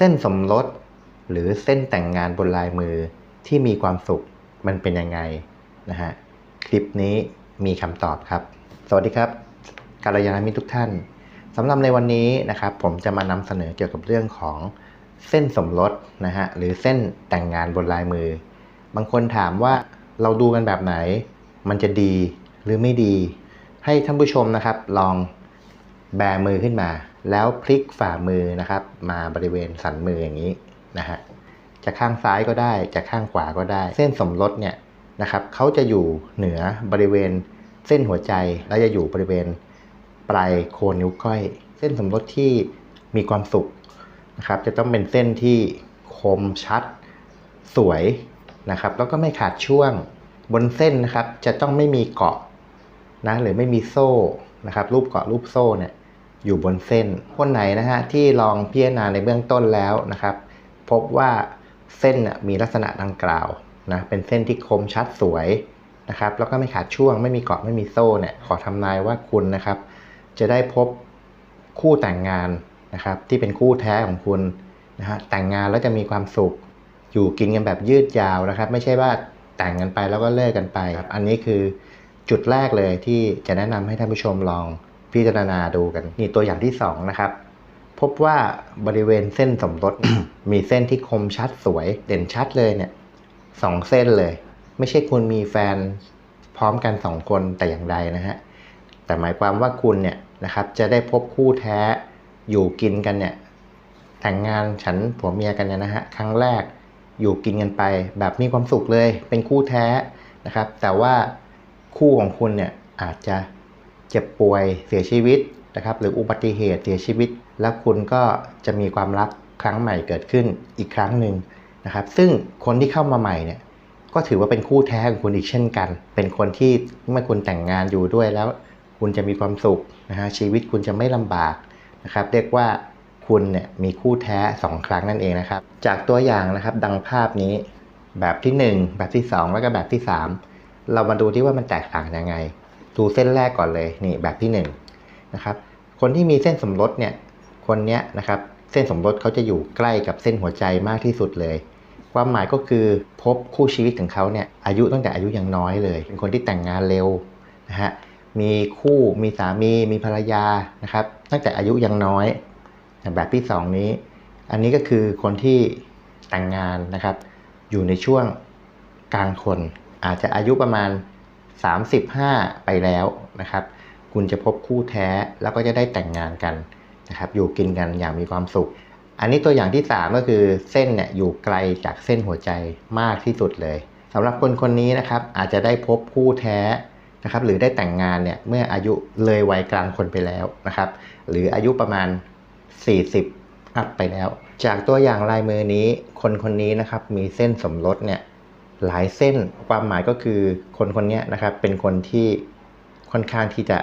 เส้นสมรสหรือเส้นแต่งงานบนลายมือที่มีความสุขมันเป็นยังไงนะฮะคลิปนี้มีคำตอบครับ สวัสดีครับการยานามิตรทุกท่านสำหรับในวันนี้นะครับ ผมจะมานำเสนอเกี่ยวกับเรื่องของเส้นสมรสนะฮะหรือเส้นแต่งงานบนลายมือ บางคนถามว่าเราดูกันแบบไหน มันจะดีหรือไม่ดี ให้ท่านผู้ชมนะครับ ลองแบมือขึ้นมาแล้วพลิกฝ่ามือนะครับ มาบริเวณสันมืออย่างนี้นะฮะจะข้างซ้ายก็ได้จะข้างขวาก็ได้ เส้นสมรสเนี่ยนะครับเขาจะอยู่เหนือบริเวณเส้นหัวใจแล้วจะอยู่บริเวณปลายโคนนิ้วก้อย เส้นสมรสที่มีความสุขนะครับจะต้องเป็นเส้นที่คมชัด สวยนะครับ แล้วก็ไม่ขาดช่วงบนเส้นนะครับ จะต้องไม่มีเกาะนะหรือไม่มีโซ่นะครับ รูปเกาะรูปโซ่เนี่ย อยู่บนเส้น คนไหนนะฮะที่ลองพิจารณาในเบื้องต้นแล้วนะครับ พบว่าเส้นมีลักษณะดังกล่าวนะเป็นเส้นที่คมชัดสวยนะครับ แล้วก็ไม่ขาดช่วงไม่มีเกาะไม่มีโซ่เนี่ยขอทำนายว่าคุณนะครับ จะได้พบคู่แต่งงานนะครับ ที่เป็นคู่แท้ของคุณนะฮะแต่งงานแล้วจะมีความสุข อยู่กินกันแบบยืดยาวนะครับ ไม่ใช่ว่าแต่งกันไปแล้วก็เลิกกันไป อันนี้คือจุดแรกเลยที่จะแนะนำให้ท่านผู้ชมลอง พิจารณาดูกัน นี่ตัวอย่างที่สองนะครับ พบว่าบริเวณเส้นสมรสมีเส้นที่คมชัดสวยเด่นชัดเลยเนี่ยสองเส้นเลย ไม่ใช่คุณมีแฟนพร้อมกันสองคนแต่อย่างใดนะฮะแต่หมายความว่าคุณเนี่ยนะครับจะได้พบคู่แท้อยู่กินกันเนี่ยแต่งงานฉันผัวเมียกันเนี่ยนะฮะครั้งแรกอยู่กินกันไป แบบมีความสุขเลย เป็นคู่แท้นะครับ แต่ว่าคู่ของคุณเนี่ยอาจจะ เจ็บป่วยเสียชีวิตนะครับ หรืออุบัติเหตุเสียชีวิต แล้วคุณก็จะมีความรักครั้งใหม่เกิดขึ้นอีกครั้งหนึ่งนะครับ ซึ่งคนที่เข้ามาใหม่เนี่ยก็ถือว่าเป็นคู่แท้ของคุณอีกเช่นกัน เป็นคนที่เมื่อคุณแต่งงานอยู่ด้วยแล้ว คุณจะมีความสุขนะฮะชีวิตคุณจะไม่ลำบากนะครับ เรียกว่าคุณเนี่ยมีคู่แท้ 2 ครั้งนั่นเองนะครับ จากตัวอย่างนะครับดังภาพนี้แบบที่ 1 แบบที่ 2 แล้วก็แบบที่ 3 เรามาดูที่ว่ามันแตกต่างยังไง ดูเส้นแรกก่อนเลยนี่แบบที่1นนะครับคนที่มีเส้นสมรสเนี่ยคนเนี้ยนะครับเส้นสมรสเขาจะอยู่ใกล้กับเส้นหัวใจมากที่สุดเลย ความหมายก็คือพบคู่ชีวิตของเขาเนี่ยอายุตั้งแต่อายุยังน้อยเลย เป็นคนที่แต่งงานเร็วนะฮะมีคู่มีสามีมีภรรยานะครับตั้งแต่อายุยังน้อย แบบที่ 2 นี้ อันนี้ก็คือคนที่แต่งงานนะครับ อยู่ในช่วงกลางคนอาจจะอายุประมาณ 35 ไปแล้วนะครับ คุณจะพบคู่แท้แล้วก็จะได้แต่งงานกันนะครับอยู่กินกันอย่างมีความสุข อันนี้ตัวอย่างที่ 3 ก็คือเส้นเนี่ยอยู่ไกลจากเส้นหัวใจมากที่สุดเลยสำหรับคนคนนี้นะครับอาจจะได้พบคู่แท้นะครับหรือได้แต่งงานเนี่ยเมื่ออายุเลยวัยกลางคนไปแล้วนะครับหรืออายุประมาณ 40อัพไปแล้ว จากตัวอย่างลายมือนี้คนคนนี้นะครับมีเส้นสมรสเนี่ย หลายเส้นความหมายก็คือคนคนนี้นะครับเป็นคนที่ค่อนข้างที่จะ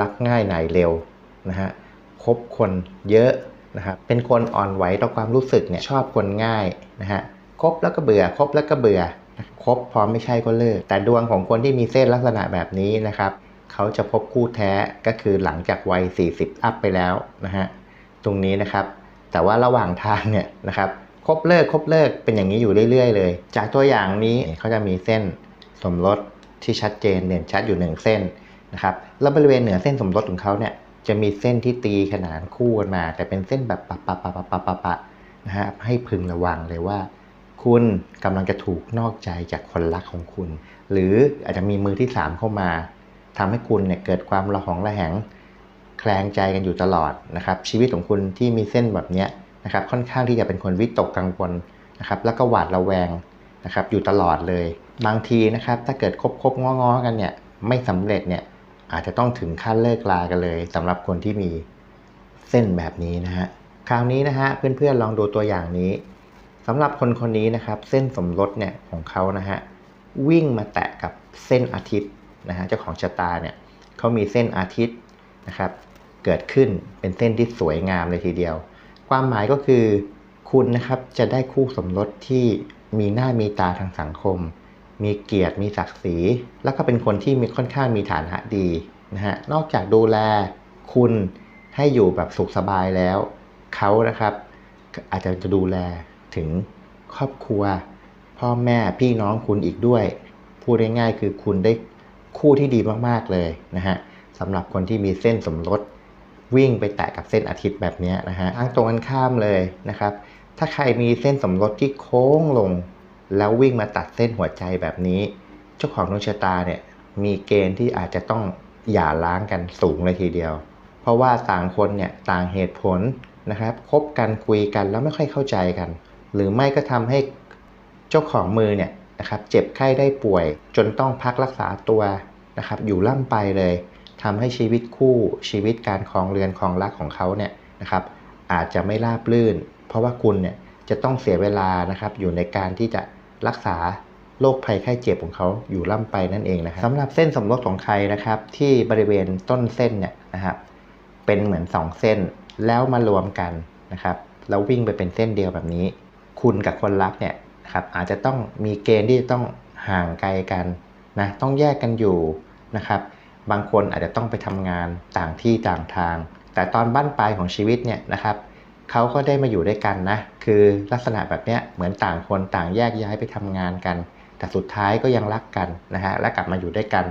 รักง่ายหน่ายเร็วนะฮะคบคนเยอะนะครับเป็นคนอ่อนไหวต่อความรู้สึกเนี่ยชอบคนง่ายนะฮะคบแล้วก็เบื่อคบแล้วก็เบื่อคบพอไม่ใช่ก็เลิก แต่ดวงของคนที่มีเส้นลักษณะแบบนี้นะครับเขาจะพบคู่แท้ก็คือหลังจากวัย 40 อัพไปแล้วนะฮะตรงนี้นะครับ แต่ว่าระหว่างทางเนี่ยนะครับ ครบเลิกครบเลิกเป็นอย่างนี้อยู่เรื่อยๆเลย จากตัวอย่างนี้เขาจะมีเส้นสมรสที่ชัดเจนเด่นชัดอยู่หนึ่งเส้นนะครับแล้วบริเวณเหนือเส้นสมรสของเขาเนี่ยจะมีเส้นที่ตีขนานคู่กันมา แต่เป็นเส้นแบบปะปะปะปะปะปะปะนะฮะให้พึงระวังเลยว่า คุณกำลังจะถูกนอกใจจากคนรักของคุณ หรืออาจจะมีมือที่สามเข้ามาทำให้คุณเนี่ยเกิดความระหองระแหงแคลงใจกันอยู่ตลอดนะครับชีวิตของคุณที่มีเส้นแบบเนี้ย นะครับค่อนข้างที่จะเป็นคนวิตกกังวลนะครับแล้วก็หวาดระแวงนะครับอยู่ตลอดเลย บางทีนะครับถ้าเกิดคบคบง้อง้อกันเนี่ยไม่สำเร็จเนี่ยอาจจะต้องถึงขั้นเลิกลากันเลยสำหรับคนที่มีเส้นแบบนี้นะฮะคราวนี้นะฮะเพื่อนๆลองดูตัวอย่างนี้สำหรับคนคนนี้นะครับเส้นสมรสเนี่ยของเขานะฮะวิ่งมาแตะกับเส้นอาทิตย์นะฮะเจ้าของชะตาเนี่ยเขามีเส้นอาทิตย์นะครับเกิดขึ้นเป็นเส้นที่สวยงามเลยทีเดียว ความหมายก็คือ คุณนะครับจะได้คู่สมรสที่มีหน้ามีตาทางสังคม มีเกียรติมีศักดิ์ศรี แล้วก็เป็นคนที่มีค่อนข้างมีฐานะดีนะฮะนอกจากดูแลคุณให้อยู่แบบสุขสบายแล้วเขานะครับ อาจจะจะดูแลถึงครอบครัว พ่อแม่พี่น้องคุณอีกด้วย พูดง่ายๆคือคุณได้คู่ที่ดีมากๆเลยนะฮะสำหรับคนที่มีเส้นสมรส วิ่งไปแตะกับเส้นอาทิตย์แบบนี้นะฮะทางตรงกันข้ามเลยนะครับ ถ้าใครมีเส้นสมรสที่โค้งลง แล้ววิ่งมาตัดเส้นหัวใจแบบนี้ เจ้าของดวงชะตาเนี่ยมีเกณฑ์ที่อาจจะต้องหย่าร้างกันสูงเลยทีเดียว เพราะว่าต่างคนเนี่ยต่างเหตุผลนะครับคบกันคุยกันแล้วไม่ค่อยเข้าใจกัน หรือไม่ก็ทำให้เจ้าของมือเนี่ยนะครับเจ็บไข้ได้ป่วยจนต้องพักรักษาตัวนะครับอยู่ล่ำไปเลย ทำให้ชีวิตคู่ชีวิตการครองเรือนครองรักของเขาเนี่ยนะครับ อาจจะไม่ราบรื่น เพราะว่าคุณเนี่ยจะต้องเสียเวลานะครับ อยู่ในการที่จะรักษาโรคภัยไข้เจ็บของเขาอยู่ล่ำไปนั่นเองนะครับสำหรับเส้นสมรสของใครนะครับ ที่บริเวณต้นเส้นเนี่ยนะครับเป็นเหมือน 2 เส้นแล้วมารวมกันนะครับแล้ววิ่งไปเป็นเส้นเดียวแบบนี้ คุณกับคนรักเนี่ยครับอาจจะต้องมีเกณฑ์ที่จะต้องห่างไกลกันนะต้องแยกกันอยู่นะครับ บางคนอาจจะต้องไปทำงานต่างที่ต่างทาง แต่ตอนบั้นปลายของชีวิตเนี่ยนะครับเขาก็ได้มาอยู่ด้วยกันนะ คือลักษณะแบบเนี้ยเหมือนต่างคนต่างแยกย้ายไปทำงานกัน แต่สุดท้ายก็ยังรักกันนะฮะและกลับมาอยู่ด้วยกัน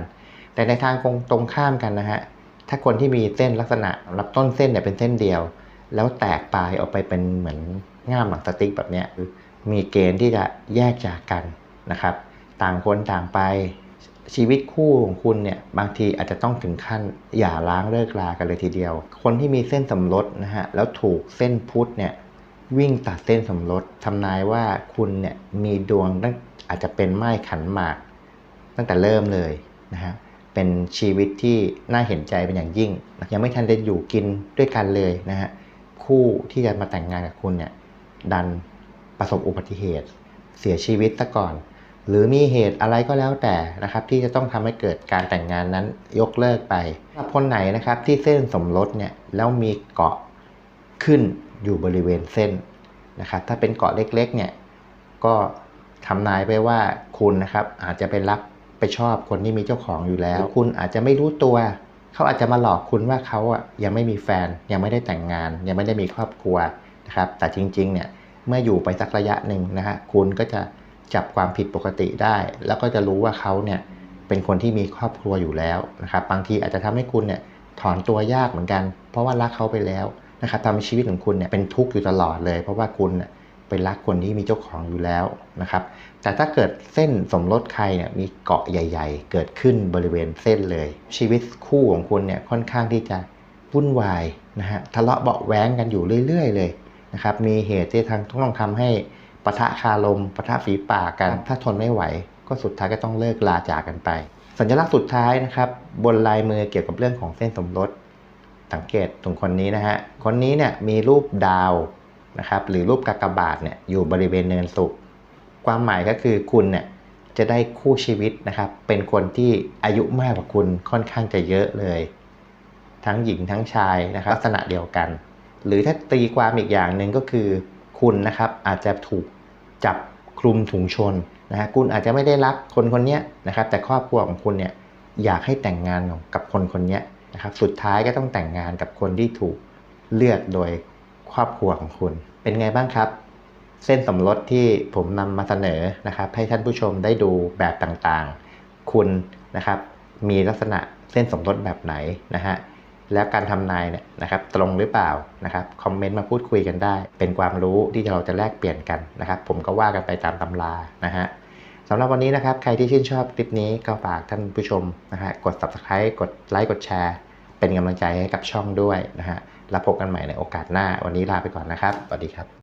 แต่ในทางตรงข้ามกันนะฮะถ้าคนที่มีเส้นลักษณะรับต้นเส้นเนี่ยเป็นเส้นเดียว แล้วแตกปลายออกไปเป็นเหมือนง่ามหนังสติ๊กแบบเนี้ยมีเกณฑ์ที่จะแยกจากกันนะครับ ต่างคนต่างไป ชีวิตคู่ของคุณเนี่ยบางทีอาจจะต้องถึงขั้นหย่าร้างเลิกลากันเลยทีเดียว คนที่มีเส้นสมรสนะฮะแล้วถูกเส้นพุทธเนี่ยวิ่งตัดเส้นสมรสทำนายว่าคุณเนี่ยมีดวงตั้งอาจจะเป็นไม้ขันหมาก ตั้งแต่เริ่มเลยนะฮะเป็นชีวิตที่น่าเห็นใจเป็นอย่างยิ่ง ยังไม่ทันได้อยู่กินด้วยกันเลยนะฮะคู่ที่จะมาแต่งงานกับคุณเนี่ยดันประสบอุบัติเหตุ เสียชีวิตซะก่อน หรือมีเหตุอะไรก็แล้วแต่นะครับ ที่จะต้องทำให้เกิดการแต่งงานนั้นยกเลิกไปถ้าคนไหนนะครับที่เส้นสมรสเนี่ยแล้วมีเกาะขึ้นอยู่บริเวณเส้นนะครับ ถ้าเป็นเกาะเล็กๆเนี่ยก็ทำนายไปว่าคุณนะครับอาจจะไปรักไปชอบคนที่มีเจ้าของอยู่แล้ว คุณอาจจะไม่รู้ตัวเขาอาจจะมาหลอกคุณว่าเขาอะยังไม่มีแฟนยังไม่ได้แต่งงาน ยังไม่ได้มีครอบครัวนะครับ แต่จริงๆเนี่ยเมื่ออยู่ไปสักระยะหนึ่งนะฮะคุณก็จะ จับความผิดปกติได้ แล้วก็จะรู้ว่าเขาเนี่ยเป็นคนที่มีครอบครัวอยู่แล้วนะครับ บางทีอาจจะทำให้คุณเนี่ยถอนตัวยากเหมือนกัน เพราะว่ารักเขาไปแล้วนะครับทำให้ชีวิตของคุณเนี่ยเป็นทุกข์อยู่ตลอดเลย เพราะว่าคุณเนี่ยไปรักคนที่มีเจ้าของอยู่แล้วนะครับ แต่ถ้าเกิดเส้นสมรสใครเนี่ยมีเกาะใหญ่ ๆ เกิดขึ้นบริเวณเส้นเลย ชีวิตคู่ของคุณเนี่ยค่อนข้างที่จะวุ่นวายนะฮะทะเลาะเบาะแว้งกันอยู่เรื่อย ๆ เลยนะครับ มีเหตุที่ทางต้องทำให้ ปะทะคารมปะทะฝีปากกัน ถ้าทนไม่ไหว ก็สุดท้ายก็ต้องเลิกลาจากกันไป สัญลักษณ์สุดท้ายนะครับ บนลายมือเกี่ยวกับเรื่องของเส้นสมรสสังเกตตรงคนนี้นะฮะคนนี้เนี่ยมีรูปดาวนะครับหรือรูปกากบาทเนี่ยอยู่บริเวณเนินสุขความหมายก็คือคุณเนี่ยจะได้คู่ชีวิตนะครับ เป็นคนที่อายุมากกว่าคุณค่อนข้างจะเยอะเลย ทั้งหญิงทั้งชายนะครับลักษณะเดียวกัน หรือถ้าตีความอีกอย่างหนึ่งก็คือ คุณนะครับอาจจะถูก จับคลุมถุงชนนะฮะคุณอาจจะไม่ได้รักคนคนนี้นะครับแต่ครอบครัวของคุณเนี่ยอยากให้แต่งงานกับคนคนนี้นะครับสุดท้ายก็ต้องแต่งงานกับคนที่ถูกเลือกโดยครอบครัวของคุณ เป็นไงบ้างครับ เส้นสมรสที่ผมนำมาเสนอนะครับให้ท่านผู้ชมได้ดูแบบต่างๆ คุณนะครับมีลักษณะเส้นสมรสแบบไหนนะฮะ แล้วการทำนายเนี่ยนะครับตรงหรือเปล่านะครับคอมเมนต์มาพูดคุยกันได้ เป็นความรู้ที่เราจะแลกเปลี่ยนกันนะครับ ผมก็ว่ากันไปตามตำรานะฮะสำหรับวันนี้นะครับใครที่ชื่นชอบคลิปนี้ก็ฝากท่านผู้ชมนะฮะกด subscribe กดไลค์กดแชร์ เป็นกำลังใจให้กับช่องด้วยนะฮะแล้วพบกันใหม่ในโอกาสหน้าวันนี้ลาไปก่อนนะครับสวัสดีครับ